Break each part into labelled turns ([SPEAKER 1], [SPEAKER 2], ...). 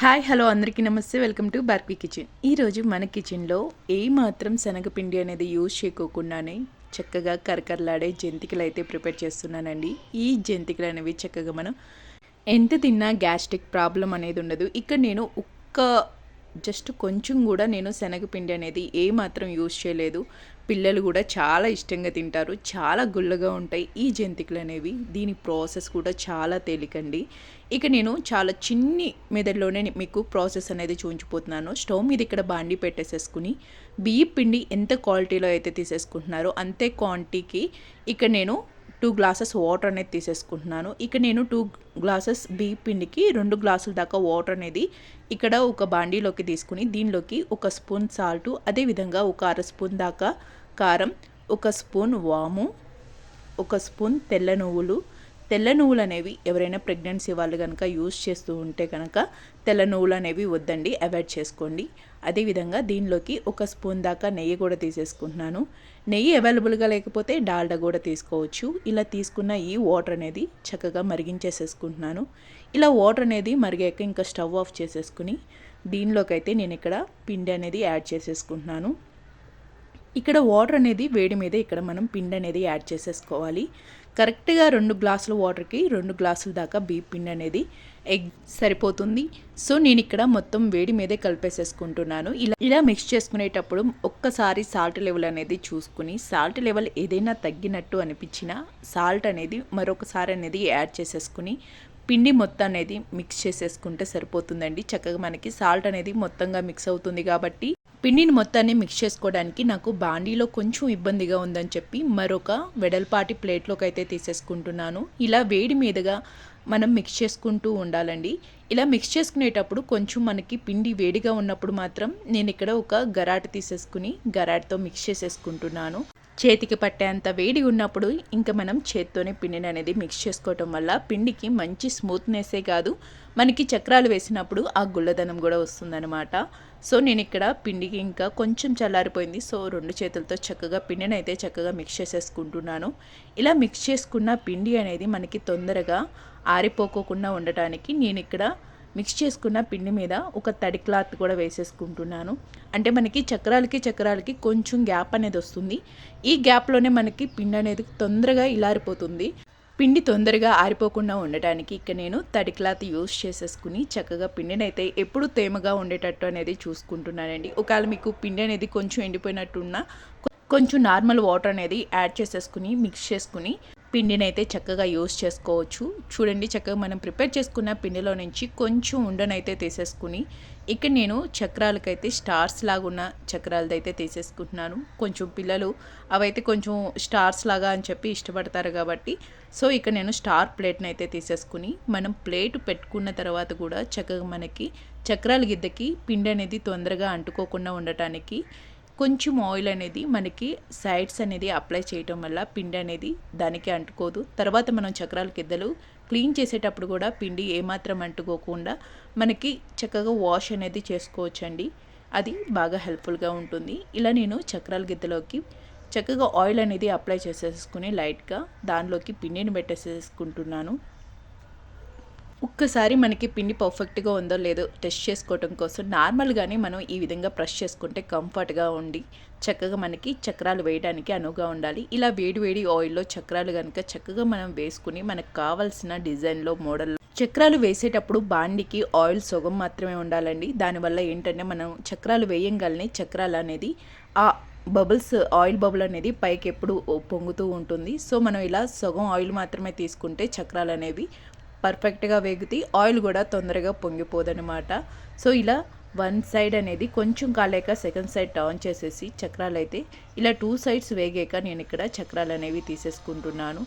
[SPEAKER 1] Hi hello అందరికీ నమస్తే. Welcome to Barbie kitchen. ఈరోజు మన కిచెన్లో ఏ మాత్రం శనగపిండి అనేది యూజ్ చేయకోకుండానే చక్కగా కరకరలాడే జంతికలు అయితే ప్రిపేర్ చేస్తున్నానండి. ఈ జంతికలు అనేవి చక్కగా మనం ఎంత తిన్నా గ్యాస్ట్రిక్ ప్రాబ్లం అనేది ఉండదు. ఇక్కడ నేను ఒక్క జస్ట్ కొంచెం కూడా నేను శనగపిండి అనేది ఏ మాత్రం యూజ్ చేయలేదు. పిల్లలు కూడా చాలా ఇష్టంగా తింటారు చాలా గుల్లగా ఉంటాయి. ఈ జంతికలు అనేవి దీని ప్రాసెస్ కూడా చాలా తేలికండి. ఇక నేను చాలా చిన్ని మెదడులోనే మీకు ప్రాసెస్ అనేది చూపించిపోతున్నాను స్టవ్ మీద ఇక్కడ బాండి పెట్టేసేసుకుని బియ్య పిండి ఎంత క్వాలిటీలో అయితే తీసేసుకుంటున్నారో అంతే క్వాంటిటీకి ఇక్కడ నేను టూ గ్లాసెస్ వాటర్ అనేది తీసేసుకుంటున్నాను. ఇక నేను టూ గ్లాసెస్ బియ్య పిండికి రెండు గ్లాసుల దాకా వాటర్ అనేది ఇక్కడ ఒక బాండీలోకి తీసుకుని దీనిలోకి ఒక స్పూన్ సాల్టు అదేవిధంగా ఒక అర స్పూన్ దాకా కారం ఒక స్పూన్ వాము ఒక స్పూన్ తెల్ల నువ్వులు. తెల్ల నువ్వులు అనేవి ఎవరైనా ప్రెగ్నెన్సీ వాళ్ళు కనుక యూజ్ చేస్తూ ఉంటే కనుక తెల్ల నువ్వులు అనేవి వద్దండి అవాయిడ్ చేసుకోండి. అదేవిధంగా దీనిలోకి ఒక స్పూన్ దాకా నెయ్యి కూడా తీసేసుకుంటున్నాను. నెయ్యి అవైలబుల్గా లేకపోతే డాల్డా కూడా తీసుకోవచ్చు. ఇలా తీసుకున్న ఈ వాటర్ అనేది చక్కగా మరిగించేసేసుకుంటున్నాను. ఇలా వాటర్ అనేది మరిగాక ఇంకా స్టవ్ ఆఫ్ చేసేసుకుని దీనిలోకి అయితే నేను ఇక్కడ పిండి అనేది యాడ్ చేసేసుకుంటున్నాను. ఇక్కడ వాటర్ అనేది వేడి మీద ఇక్కడ మనం పిండి అనేది యాడ్ చేసేసుకోవాలి. కరెక్ట్గా రెండు గ్లాసుల వాటర్కి రెండు గ్లాసుల దాకా బీ పిండి అనేది ఎగ్ సరిపోతుంది. సో నేను ఇక్కడ మొత్తం వేడి మీదే కలిపేసేసుకుంటున్నాను. ఇలా ఇలా మిక్స్ చేసుకునేటప్పుడు ఒక్కసారి సాల్ట్ లెవెల్ అనేది చూసుకుని సాల్ట్ లెవెల్ ఏదైనా తగ్గినట్టు అనిపించినా సాల్ట్ అనేది మరొకసారి అనేది యాడ్ చేసేసుకుని పిండి మొత్తం అనేది మిక్స్ చేసేసుకుంటే సరిపోతుందండి. చక్కగా మనకి సాల్ట్ అనేది మొత్తంగా మిక్స్ అవుతుంది కాబట్టి పిండిని మొత్తాన్ని మిక్స్ చేసుకోవడానికి నాకు బాండీలో కొంచెం ఇబ్బందిగా ఉందని చెప్పి మరొక వెడల్పాటి ప్లేట్లోకి అయితే తీసేసుకుంటున్నాను. ఇలా వేడి మీదుగా మనం మిక్స్ చేసుకుంటూ ఉండాలండి. ఇలా మిక్స్ చేసుకునేటప్పుడు కొంచెం మనకి పిండి వేడిగా ఉన్నప్పుడు మాత్రం నేను ఇక్కడ ఒక గరాట తీసేసుకుని గరాటతో మిక్స్ చేసేసుకుంటున్నాను. చేతికి పట్టేంత వేడి ఉన్నప్పుడు ఇంకా మనం చేత్తోనే పిండిని అనేది మిక్స్ చేసుకోవటం వల్ల పిండికి మంచి స్మూత్నెస్సే కాదు. మనకి చక్రాలు వేసినప్పుడు ఆ గుల్లదనం కూడా వస్తుందన్నమాట. సో నేను ఇక్కడ పిండికి ఇంకా కొంచెం చల్లారిపోయింది. సో రెండు చేతులతో చక్కగా పిండిని అయితే చక్కగా మిక్స్ చేసేసుకుంటున్నాను. ఇలా మిక్స్ చేసుకున్న పిండి అనేది మనకి తొందరగా ఆరిపోకోకుండా ఉండటానికి నేను ఇక్కడ మిక్స్ చేసుకున్న పిండి మీద ఒక తడి క్లాత్ కూడా వేసేసుకుంటున్నాను. అంటే మనకి చక్రాలకి చక్రాలకి కొంచెం గ్యాప్ అనేది వస్తుంది. ఈ గ్యాప్లోనే మనకి పిండి అనేది తొందరగా ఇలారిపోతుంది. పిండి తొందరగా ఆరిపోకుండా ఉండటానికి ఇక్కడ నేను తడి క్లాత్ యూస్ చేసేసుకుని చక్కగా పిండిని అయితే ఎప్పుడు తేమగా ఉండేటట్టు అనేది చూసుకుంటున్నానండి. ఒకవేళ మీకు పిండి అనేది కొంచెం ఎండిపోయినట్టున్నా కొంచెం నార్మల్ వాటర్ అనేది యాడ్ చేసేసుకుని మిక్స్ చేసుకుని పిండిని అయితే చక్కగా యూస్ చేసుకోవచ్చు. చూడండి చక్కగా మనం ప్రిపేర్ చేసుకున్న పిండిలో నుంచి కొంచెం ఉండనైతే తీసేసుకుని ఇక్కడ నేను చక్రాలకైతే స్టార్స్ లాగా ఉన్న చక్రాలదైతే తీసేసుకుంటున్నాను. కొంచెం పిల్లలు అవైతే కొంచెం స్టార్స్ లాగా అని చెప్పి ఇష్టపడతారు కాబట్టి సో ఇక్కడ నేను స్టార్ ప్లేట్ని అయితే తీసేసుకుని మనం ప్లేట్ పెట్టుకున్న తర్వాత కూడా చక్కగా మనకి చక్రాల గిద్దకి పిండి అనేది తొందరగా అంటుకోకుండా ఉండటానికి కొంచెం ఆయిల్ అనేది మనకి సైడ్స్ అనేది అప్లై చేయటం వల్ల పిండి అనేది దానికి అంటుకోదు. తర్వాత మనం చక్రాల కిద్దలు క్లీన్ చేసేటప్పుడు కూడా పిండి ఏమాత్రం అంటుకోకుండా మనకి చక్కగా వాష్ అనేది చేసుకోవచ్చండి. అది బాగా హెల్ప్ఫుల్గా ఉంటుంది. ఇలా నేను చక్రాల గిద్దలోకి చక్కగా ఆయిల్ అనేది అప్లై చేసేసుకుని లైట్గా దానిలోకి పిండిని పెట్టేసేసుకుంటున్నాను. ఒక్కసారి మనకి పిండి పర్ఫెక్ట్గా ఉందో లేదో టెస్ట్ చేసుకోవటం కోసం నార్మల్గానే మనం ఈ విధంగా బ్రష్ చేసుకుంటే కంఫర్ట్గా ఉండి చక్కగా మనకి చక్రాలు వేయడానికి అనువుగా ఉండాలి. ఇలా వేడి వేడి ఆయిల్లో చక్రాలు కనుక చక్కగా మనం వేసుకుని మనకు కావాల్సిన డిజైన్లో మోడల్ చక్రాలు వేసేటప్పుడు బాండికి ఆయిల్ సొగం మాత్రమే ఉండాలండి. దానివల్ల ఏంటంటే మనం చక్రాలు వేయంగానే చక్రాలు అనేది ఆ బబుల్స్ ఆయిల్ బబుల్ అనేది పైకి ఎప్పుడు పొంగుతూ ఉంటుంది. సో మనం ఇలా సగం ఆయిల్ మాత్రమే తీసుకుంటే చక్రాలు అనేవి పర్ఫెక్ట్గా వేగితే ఆయిల్ కూడా తొందరగా పొంగిపోదనమాట సో ఇలా వన్ సైడ్ అనేది కొంచెం కాలేక సెకండ్ సైడ్ టర్న్ చేసేసి చక్రాలు అయితే ఇలా టూ సైడ్స్ వేగాక నేను ఇక్కడ చక్రాలు అనేవి తీసేసుకుంటున్నాను.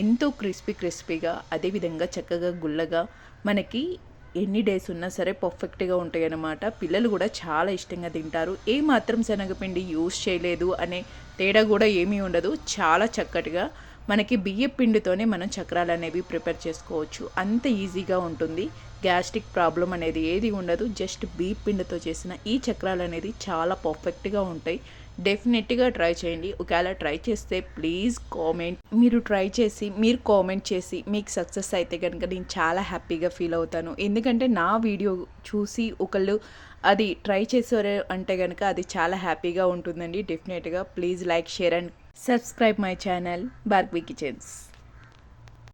[SPEAKER 1] ఎంతో క్రిస్పీ క్రిస్పీగా అదేవిధంగా చక్కగా గుల్లగా మనకి ఎన్ని డేస్ ఉన్నా సరే పర్ఫెక్ట్గా ఉంటాయి అన్నమాట పిల్లలు కూడా చాలా ఇష్టంగా తింటారు. ఏ మాత్రం శనగపిండి యూస్ చేయలేదు అనే తేడా కూడా ఏమీ ఉండదు. చాలా చక్కటిగా మనకి బియ్య పిండితోనే మనం చక్రాలు అనేవి ప్రిపేర్ చేసుకోవచ్చు. అంత ఈజీగా ఉంటుంది. గ్యాస్ట్రిక్ ప్రాబ్లం అనేది ఏది ఉండదు. జస్ట్ బియ్య పిండితో చేసిన ఈ చక్రాలు అనేది చాలా పర్ఫెక్ట్గా ఉంటాయి. డెఫినెట్గా ట్రై చేయండి. ఒకవేళ ట్రై చేస్తే ప్లీజ్ కామెంట్. మీరు ట్రై చేసి మీరు కామెంట్ చేసి మీకు సక్సెస్ అయితే కనుక నేను చాలా హ్యాపీగా ఫీల్ అవుతాను. ఎందుకంటే నా వీడియో చూసి ఒకళ్ళు అది ట్రై చేసారు అంటే కనుక అది చాలా హ్యాపీగా ఉంటుందండి. డెఫినెట్గా please like share and subscribe my channel బార్క్వీ kitchens